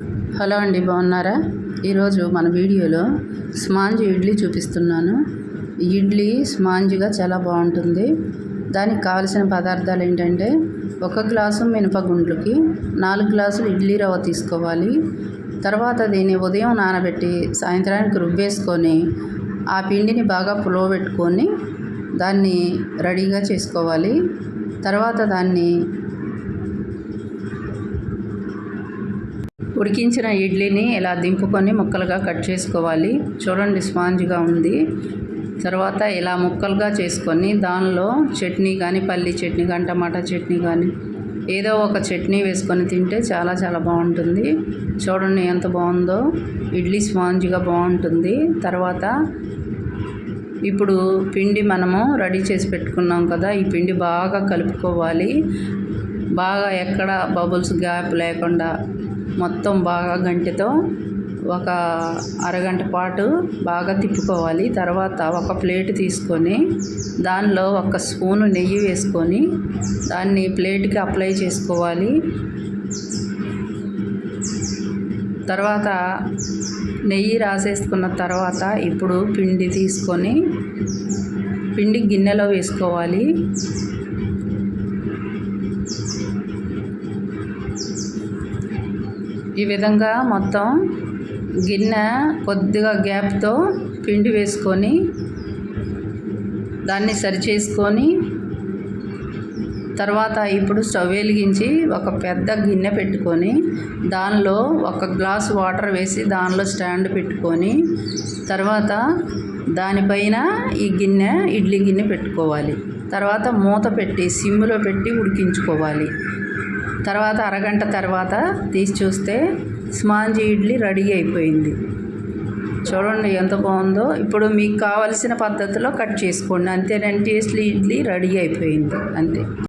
Hello అండి బాగున్నారా? ఈరోజు మన వీడియోలో స్మాంజ్ ఇడ్లీ చూపిస్తున్నాను. ఇడ్లీ స్మాంజ్గా చాలా బాగుంటుంది. దానికి కావలసిన పదార్థాలు ఏంటంటే ఒక గ్లాసు మినపగుండ్లకి నాలుగు గ్లాసులు ఇడ్లీ రవ్వ తీసుకోవాలి. తర్వాత దీన్ని ఉదయం నానబెట్టి సాయంత్రానికి రుబ్బేసుకొని ఆ పిండిని బాగా పులవబెట్టుకొని దాన్ని రెడీగా చేసుకోవాలి. తర్వాత దాన్ని ఉడికించిన ఇడ్లీని ఇలా దింపుకొని ముక్కలుగా కట్ చేసుకోవాలి. చూడండి స్పాంజ్గా ఉంది. తర్వాత ఇలా ముక్కలుగా చేసుకొని దానిలో చట్నీ కానీ పల్లి చట్నీ కానీ టమాటా చట్నీ కానీ ఏదో ఒక చట్నీ వేసుకొని తింటే చాలా చాలా బాగుంటుంది. చూడండి ఎంత బాగుందో. ఇడ్లీ స్పాంజ్గా బాగుంటుంది. తర్వాత ఇప్పుడు పిండి మనము రెడీ చేసి పెట్టుకున్నాం కదా ఈ పిండి బాగా కలుపుకోవాలి. బాగా ఎక్కడ బబుల్స్ గ్యాప్ లేకుండా మొత్తం బాగా గంటెతో ఒక అరగంట పాటు బాగా తిప్పుకోవాలి. తర్వాత ఒక ప్లేట్ తీసుకొని దానిలో ఒక స్పూను నెయ్యి వేసుకొని దాన్ని ప్లేట్కి అప్లై చేసుకోవాలి. తర్వాత నెయ్యి రాసేసుకున్న తర్వాత ఇప్పుడు పిండి తీసుకొని పిండి గిన్నెలో వేసుకోవాలి. ఈ విధంగా మొత్తం గిన్నె కొద్దిగా గ్యాప్తో పిండి వేసుకొని దాన్ని సరి చేసుకొని తర్వాత ఇప్పుడు స్టవ్ వెలిగించి ఒక పెద్ద గిన్నె పెట్టుకొని దానిలో ఒక గ్లాస్ వాటర్ వేసి దానిలో స్టాండ్ పెట్టుకొని తర్వాత దానిపైన ఈ గిన్నె ఇడ్లీ గిన్నె పెట్టుకోవాలి. తర్వాత మూత పెట్టి సిమ్లో పెట్టి ఉడికించుకోవాలి. తర్వాత అరగంట తర్వాత తీసి చూస్తే స్మాంజీ ఇడ్లీ రెడీ అయిపోయింది. చూడండి ఎంత బాగుందో. ఇప్పుడు మీకు కావలసిన పద్ధతిలో కట్ చేసుకోండి. అంతేనండి టేస్ట్లీ ఇడ్లీ రెడీ అయిపోయింది. అంతే.